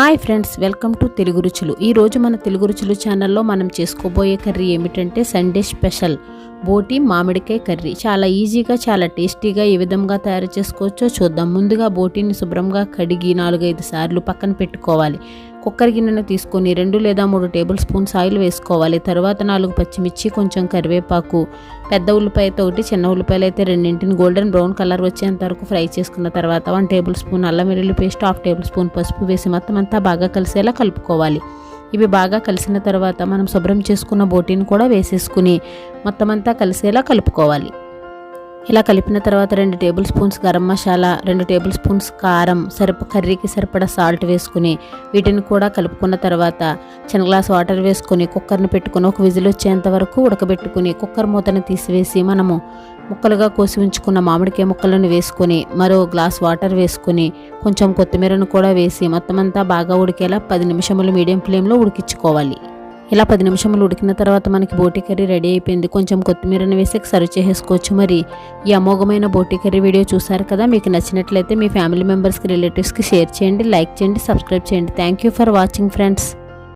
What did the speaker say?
Hi friends welcome to Telugu రుచులు. ఈరోజు మన తెలుగు రుచులు ఛానల్లో మనం చేసుకోబోయే కర్రీ ఏమిటంటే సండే స్పెషల్. బోటి మామిడికాయ కర్రీ. చాలా ఈజీగా చాలా టేస్టీగా ఏ విధంగా తయారు చేసుకోవచ్చో చూద్దాం. ముందుగా బోటీని శుభ్రంగా కడిగి నాలుగైదు సార్లు పక్కన పెట్టుకోవాలి. కుక్కర్ గిన్నెను తీసుకొని రెండు లేదా మూడు టేబుల్ స్పూన్స్ ఆయిల్ వేసుకోవాలి. తర్వాత నాలుగు పచ్చిమిర్చి కొంచెం కరివేపాకు పెద్ద ఉల్లిపాయతో ఒకటి చిన్న ఉల్లిపాయలు అయితే రెండింటిని గోల్డెన్ బ్రౌన్ కలర్ వచ్చేంత వరకు ఫ్రై చేసుకున్న తర్వాత వన్ టేబుల్ స్పూన్ అల్లం వెల్లుల్లి పేస్ట్ హాఫ్ టేబుల్ స్పూన్ పసుపు వేసి మొత్తం అంతా బాగా కలిసేలా కలుపుకోవాలి. ఇవి బాగా కలిసిన తర్వాత మనం శుభ్రం చేసుకున్న బోటీని కూడా వేసేసుకుని మొత్తం అంతా కలిసేలా కలుపుకోవాలి. ఇలా కలిపిన తర్వాత రెండు టేబుల్ స్పూన్స్ గరం మసాలా రెండు టేబుల్ స్పూన్స్ కారం సరిప కర్రీకి సరిపడా సాల్ట్ వేసుకుని వీటిని కూడా కలుపుకున్న తర్వాత చిన్న గ్లాస్ వాటర్ వేసుకుని కుక్కర్ని పెట్టుకుని ఒక విజిల్ వచ్చేంత వరకు ఉడకబెట్టుకుని కుక్కర్ మూతను తీసివేసి మనము ముక్కలుగా కోసి ఉంచుకున్న మామిడికాయ ముక్కలను వేసుకొని మరో గ్లాస్ వాటర్ వేసుకొని కొంచెం కొత్తిమీరను కూడా వేసి మొత్తం అంతా బాగా ఉడికేలా పది నిమిషములు మీడియం ఫ్లేమ్లో ఉడికించుకోవాలి. ఇలా పది నిమిషములు ఉడికిన తర్వాత మనకి బోటి కర్రీ రెడీ అయిపోయింది. కొంచెం కొత్తిమీరని వేసి సర్వ్ చేసేసుకోవచ్చు మరి. ఈ అమోఘమైన బోటి కర్రీ వీడియో చూసారు కదా? మీకు నచ్చినట్లయితే మీ ఫ్యామిలీ మెంబర్స్కి రిలేటివ్స్కి షేర్ చేయండి లైక్ చేయండి సబ్స్క్రైబ్ చేయండి. Thank you for watching friends.